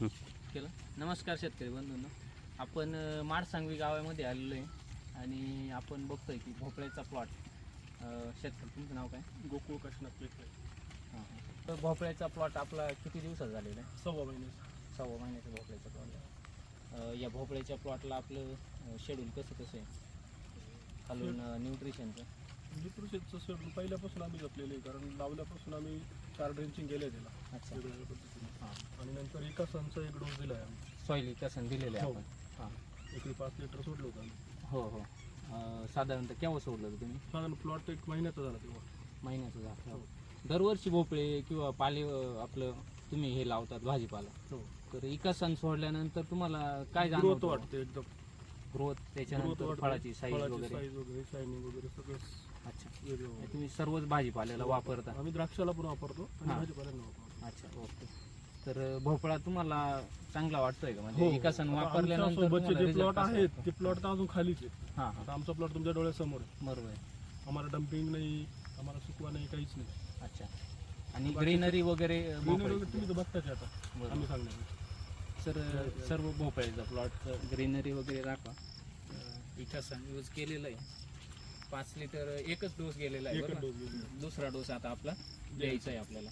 केलं. नमस्कार शेतकरी बंधूंनो. आपण माडसांगवी गावामध्ये आलेलो आहे आणि आपण बघतोय की भोपळ्याचा प्लॉट शेतकरी तुमचं नाव काय? गोकुळ पेठ हां तर भोपळ्याचा प्लॉट आपला किती दिवसात झालेला आहे? सव्वा महिने. सव्वा महिन्याचा भोपळ्याचा प्लॉट या भोपळ्याच्या प्लॉटला आपलं शेड्यूल कसं कसं आहे? खालून न्यूट्रिशनचं लिट्रोशेटचं शेड्यूल पहिल्यापासून आम्ही जपलेले आहे कारण लावल्यापासून आम्ही चार ड्रेंचिंग केले त्याला अच्छा. वेगवेगळ्या पद्धतीने. आणि नंतर एका सनचा एक डोस दिला आहे आम्ही सॉईल दिलेलं आहे हो. आपण. हां. एकरी पाच लिटर सोडलं होतं आम्ही. हो हो. अ, साधारणतः केव्हा सोडलं होतं तुम्ही? साधारण प्लॉट एक महिन्याचा झाला तेव्हा. महिन्याचं झालं. हो. दरवर्षी भोपळे किंवा पाले अ, आपलं तुम्ही हे लावतात भाजीपाला. हो. तर इका सण सोडल्यानंतर तुम्हाला काय ग्रोथ जाणवतं? वाटते एकदम. ग्रोथ त्याच्यानंतर फळाची साईज वगैरे. साईज वगैरे शायनिंग वगैरे सगळं अच्छा. वेगळं वाटतं. तुम्ही सर्वच भाजीपाल्याला वापरता? आम्ही द्राक्षाला पण वापरतो आणि हां. वापरतो. अच्छा ओके. तर अ, भोपळा तुम्हाला चांगला वाटतोय का? हो म्हणजे इका सण आता वापरल्यानंतर आमच्यासोबतचे तुम्हाला जे result प्लॉट कसा आहेत वाटतो? ते प्लॉट तर अजून खालीच आहे हां हां. आता आमचा प्लॉट तुमच्या डोळ्यासमोर आहे. बरोबर आहे. आम्हाला डम्पिंग नाही आम्हाला सुकवा नाही काहीच नाही. अच्छा. आणि ग्रीनरी वगैरे अ, भोपळ्याची. तुम्ही तर बघताच आहे आता. बरोबर. आम्ही सांगणार सर सर्व भोपळ्याचा प्लॉट ग्रीनरी वगैरे इका सण यूज केलेलं आहे. पाच लिटर एकच डोस गेलेला आहे बरोबर? दुसरा डोस आता आपला द्यायचा. आहे आपल्याला.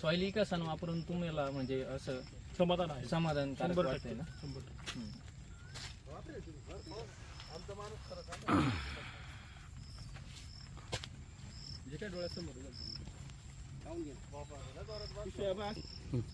सॉइल इका सण वापरून तुम्हाला म्हणजे असं समाधान आहे. वाटतंय टक्के ना. जे काय डोळ्यासमोर Hı.